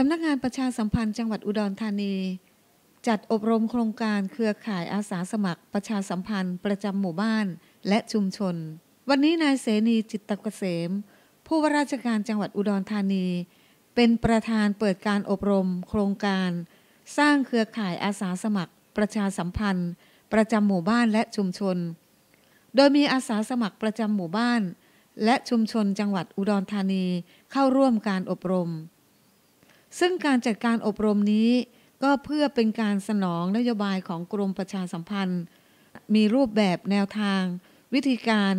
สำนักงานประชาสัมพันธ์จังหวัดอุดรธานี จัดอบรมโครงการเครือข่ายอาสาสมัคร ประชาสัมพันธ์ ประจำหมู่บ้านและชุมชน วันนี้นายเสนีจิตตเกษม ผู้ว่าราชการจังหวัดอุดรธานี เป็นประธานเปิดการอบรม โครงการ สร้างเครือข่ายอาสาสมัคร ประชาสัมพันธ์ ประจำหมู่บ้านและชุมชน โดยมีอาสาสมัครประจำหมู่บ้าน และชุมชนจังหวัดอุดรธานีเข้าร่วมการอบรม ซึ่งการจัดการอบรมนี้ก็เพื่อเป็นการสนองนโยบายของกรมประชาสัมพันธ์ มีรูปแบบแนวทาง วิธีการ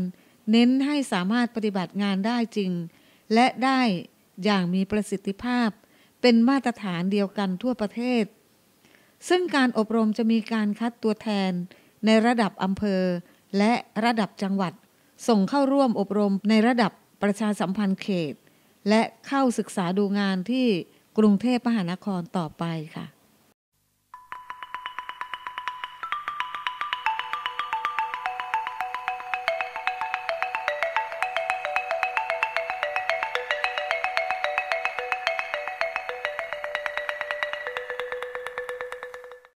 เน้นให้สามารถปฏิบัติงานได้จริง และได้อย่างมีประสิทธิภาพ เป็นมาตรฐานเดียวกันทั่วประเทศ ซึ่งการอบรมจะมีการคัดตัวแทน ในระดับอำเภอ และระดับจังหวัด ส่งเข้าร่วมอบรมในระดับประชาสัมพันธ์เขต และเข้าศึกษาดูงานที่ กรุงเทพมหานครต่อไปค่ะ